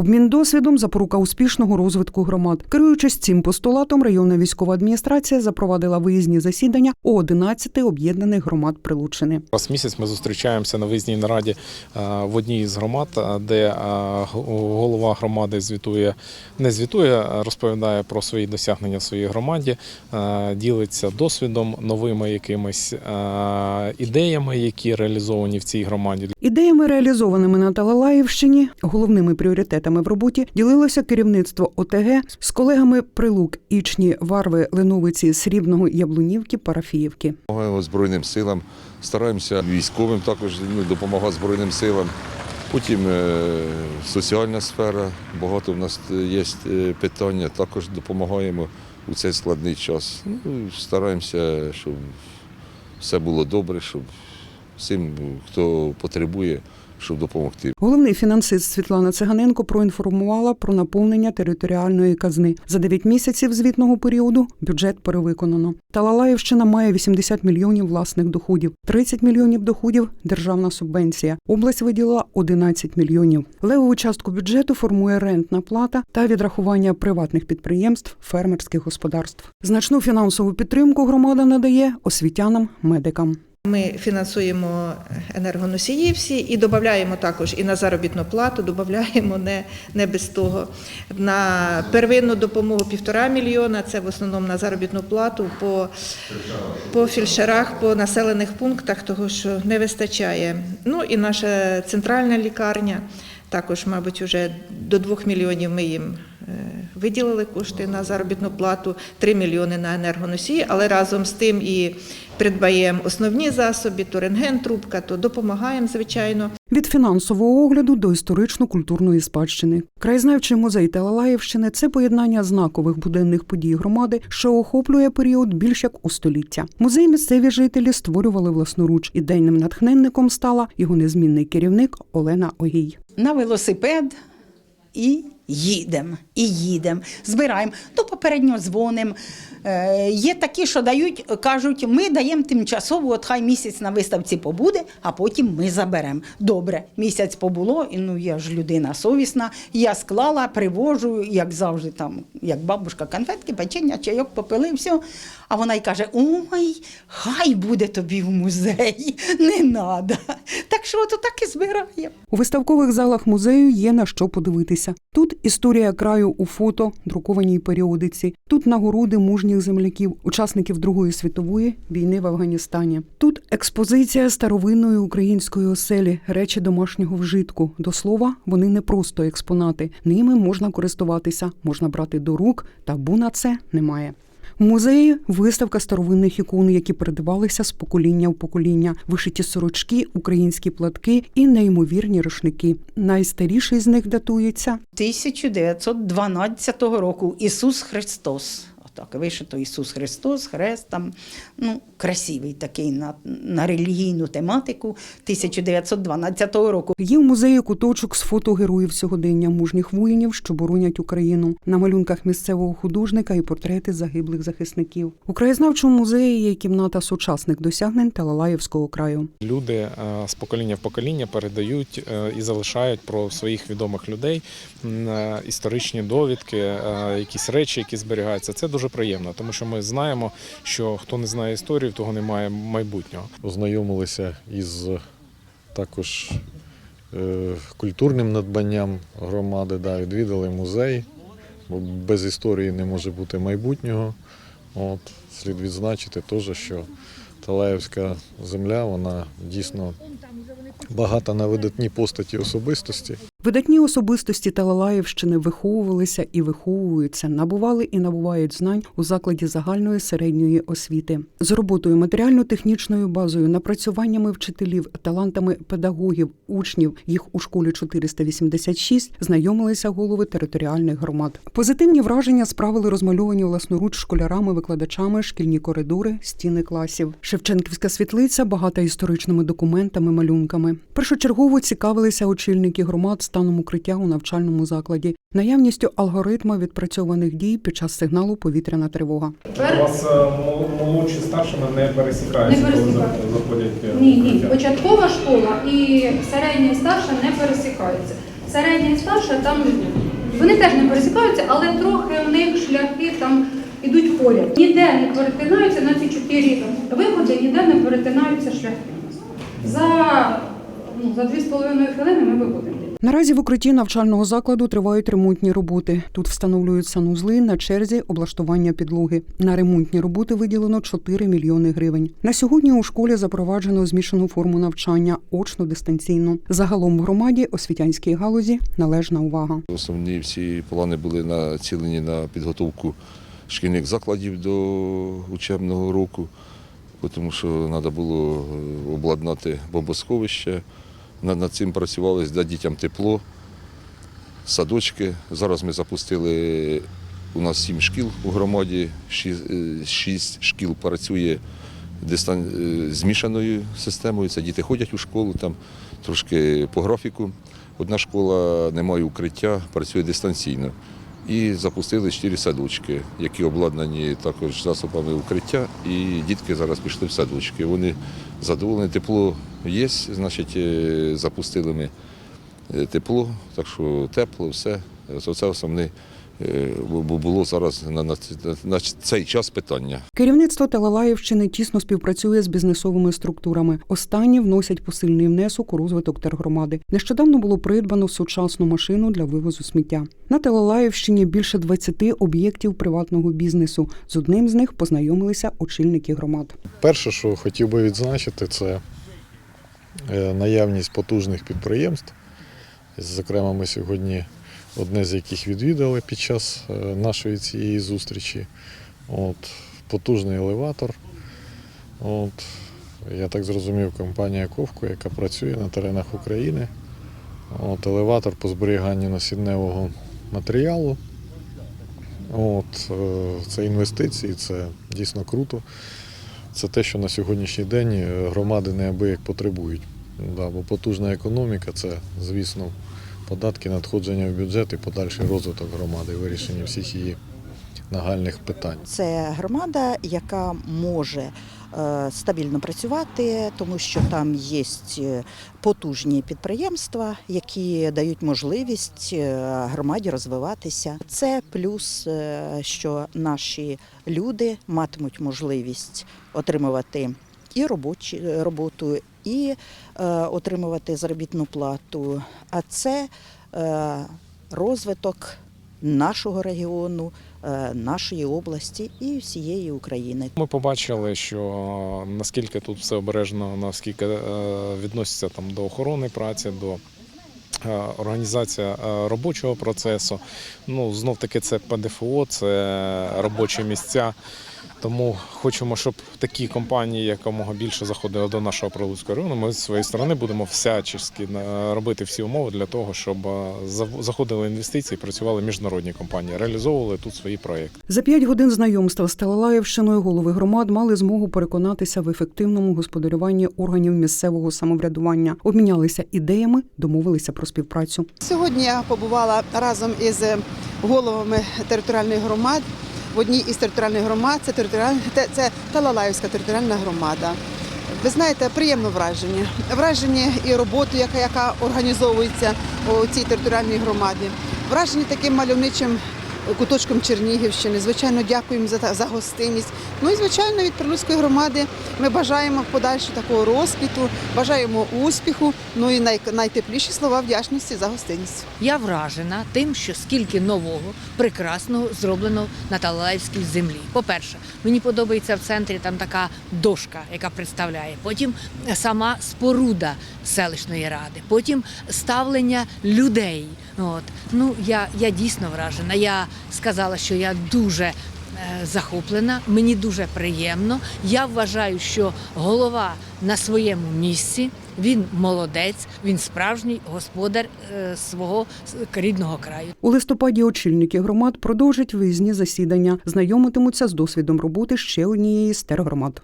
Обмін досвідом запорука успішного розвитку громад. Керуючись цим постулатом, районна військова адміністрація запровадила виїзні засідання у 11 об'єднаних громад Прилуччини. Раз в місяць ми зустрічаємося на виїзній нараді е, в одній із громад, е, де е, голова громади звітує, не звітує, розповідає про свої досягнення в своїй громаді, ділиться досвідом, новими якимись ідеями, які реалізовані в цій громаді. Ідеями, реалізованими на Талалаївщині, головними пріоритетами в роботі ділилося керівництво ОТГ з колегами Прилук, Ічні, Варви, Леновиці, Срібного, Яблунівки, Парафіївки. Допомагаємо Збройним силам, стараємося військовим також ну, допомагати Збройним силам. Потім е, соціальна сфера, багато в нас є е, питання, також допомагаємо у цей складний час. Ну, стараємося, щоб все було добре, щоб всім, хто потребує, щоб допомогти. Головний фінансист Світлана Циганенко проінформувала про наповнення територіальної казни. За 9 місяців звітного періоду бюджет перевиконано. Талалаївщина має 80 мільйонів власних доходів, 30 мільйонів доходів державна субвенція. Область виділила 11 мільйонів. Левову частку бюджету формує рентна плата та відрахування приватних підприємств, фермерських господарств. Значну фінансову підтримку громада надає освітянам, медикам. Ми фінансуємо енергоносії всі і додаємо також і на заробітну плату, додаємо не, не без того. На первинну допомогу півтора мільйона, це в основному на заробітну плату по, по фельдшерах, по населених пунктах, того що не вистачає. Ну і наша центральна лікарня. Також, мабуть, вже до 2 мільйонів ми їм виділили кошти на заробітну плату, 3 мільйони на енергоносії, але разом з тим і придбаємо основні засоби, то рентген, трубка, то допомагаємо, звичайно. Від фінансового огляду до історично-культурної спадщини. Краєзнавчий музей Талалаївщини це поєднання знакових буденних подій громади, що охоплює період більш як у століття. Музей місцеві жителі створювали власноруч. Ідейним натхненником стала його незмінний керівник Олена Огій. на велосипед і їдемо, і їдемо, збираємо, то попередньо дзвонимо. Е, є такі, що дають, кажуть, ми даємо тимчасово, от хай місяць на виставці побуде, а потім ми заберемо. Добре, місяць побуло, і ну я ж людина совісна. Я склала, привожу, як завжди, там, як бабушка, конфетки, печення, чайок попили, все. А вона й каже: Ой, хай буде тобі в музеї, не треба. Так що от так і збираємо. У виставкових залах музею є на що подивитися. Тут історія краю у фото, друкованій періодиці. Тут нагороди мужніх земляків, учасників Другої світової війни в Афганістані. Тут експозиція старовинної української оселі, речі домашнього вжитку. До слова, вони не просто експонати. Ними можна користуватися, можна брати до рук, табу на це немає. Музеї виставка старовинних ікон, які передавалися з покоління в покоління, вишиті сорочки, українські платки і неймовірні рушники. Найстаріший з них датується 1912 року Ісус Христос. Отак, вишито Ісус Христос, хрест там, ну, красивий такий на, на релігійну тематику 1912 року. Є в музеї куточок з фото героїв сьогодення мужніх воїнів, що боронять Україну. На малюнках місцевого художника і портрети загиблих захисників. У краєзнавчому музеї є кімната сучасних досягнень Талалаївського краю. Люди е, з покоління в покоління передають е, і залишають про своїх відомих людей е, історичні довідки, якісь речі, які зберігаються. Це дуже приємно, тому що ми знаємо, що хто не знає історію, того немає майбутнього. Ознайомилися із також е, культурним надбанням громади, да, відвідали музей, бо без історії не може бути майбутнього. От, слід відзначити теж, що Талаївська земля, вона дійсно багата на видатні постаті особистості. Видатні особистості Талалаївщини виховувалися і виховуються, набували і набувають знань у закладі загальної середньої освіти. З роботою матеріально-технічною базою, напрацюваннями вчителів, талантами педагогів, учнів, їх у школі 486, знайомилися голови територіальних громад. Позитивні враження справили розмальовані власноруч школярами, викладачами, шкільні коридори, стіни класів. Шевченківська світлиця багата історичними документами, малюнками. Першочергово цікавилися очільники громад станом укриття у навчальному закладі, наявністю алгоритму відпрацьованих дій під час сигналу повітряна тривога. У вас е, молодші старшими не пересікаються, Не коли заходять е, Ні, ні. Початкова школа і середня і старша не пересікаються. середня і старша там вони теж не пересікаються, але трохи в них шляхи там ідуть поряд. Ніде не перетинаються на ці чотири виходи, ніде не перетинаються шляхи. За, ну, за 2,5 хвилини ми виходимо. Наразі в укритті навчального закладу тривають ремонтні роботи. Тут встановлюють санузли на черзі облаштування підлоги. На ремонтні роботи виділено 4 мільйони гривень. На сьогодні у школі запроваджено змішану форму навчання очно дистанційно. Загалом в громаді освітянській галузі належна увага. Основні всі плани були націлені на підготовку шкільних закладів до учебного року, тому що треба було обладнати бомбосховище. Над цим працювали, дати дітям тепло, садочки. Зараз ми запустили у нас сім шкіл у громаді, шість, е, шкіл працює дистан... е, змішаною системою. Це діти ходять у школу там трошки по графіку. Одна школа не має укриття, працює дистанційно. І запустили чотири садочки, які обладнані також засобами укриття. І дітки зараз пішли в садочки. Вони задоволені, тепло є, значить, е, запустили ми е, тепло, так що тепло, все. Це основне бу- було зараз на, на, на цей час питання. Керівництво Талалаївщини тісно співпрацює з бізнесовими структурами. Останні вносять посильний внесок у розвиток тергромади. Нещодавно було придбано сучасну машину для вивозу сміття. На Талалаївщині більше 20 об'єктів приватного бізнесу. З одним з них познайомилися очільники громад. Перше, що хотів би відзначити, це е, наявність потужних підприємств. Зокрема, ми сьогодні одне з яких відвідали під час е, нашої цієї зустрічі. От, потужний елеватор. От, я так зрозумів, компанія Ковко, яка працює на теренах України. От, елеватор по зберіганню насінневого матеріалу. От, е, це інвестиції, це дійсно круто. Це те, що на сьогоднішній день е, громади неабияк потребують. Да, бо потужна економіка це, звісно, податки, надходження в бюджет і подальший розвиток громади, вирішення всіх її нагальних питань. Це громада, яка може е, стабільно працювати, тому що там є потужні підприємства, які дають можливість е, громаді розвиватися. Це плюс, е, що наші люди матимуть можливість отримувати і робочі, роботу, і е, отримувати заробітну плату. А це е, розвиток нашого регіону, е, нашої області і всієї України. Ми побачили, що наскільки тут все обережно, наскільки відноситься там до охорони праці, до організація робочого процесу. Ну, знов таки це ПДФО, це робочі місця. Тому хочемо, щоб такі компанії якомога більше заходили до нашого Прилуцького району. Ми з своєї сторони будемо всячески е, робити всі умови для того, щоб е, заходили інвестиції, працювали міжнародні компанії, реалізовували тут свої проекти. За п'ять годин знайомства з Талалаївщиною голови громад мали змогу переконатися в ефективному господарюванні органів місцевого самоврядування, обмінялися ідеями, домовилися про співпрацю. Сьогодні я побувала разом із головами територіальних громад. В одній із територіальних громад це територіальна те- це Талалаївська територіальна громада. Ви знаєте, приємно враження. Враження і роботу, яка, яка організовується у цій територіальній громаді. Вражені таким мальовничим куточком Чернігівщини. Звичайно, дякуємо за, за гостинність. Ну і звичайно, від Прилуцької громади ми бажаємо подальше такого розквіту, бажаємо успіху. Ну і най, найтепліші слова вдячності за гостинність. Я вражена тим, що скільки нового, прекрасного зроблено на Талалаївській землі. По-перше, мені подобається в центрі там така дошка, яка представляє. Потім сама споруда селищної ради, потім ставлення людей. От. Ну, я, я дійсно вражена. Я сказала, що я дуже е, захоплена, мені дуже приємно. Я вважаю, що голова на своєму місці. Він молодець, він справжній господар е, свого рідного краю. У листопаді очільники громад продовжать виїзні засідання, знайомитимуться з досвідом роботи ще однієї з тергромад.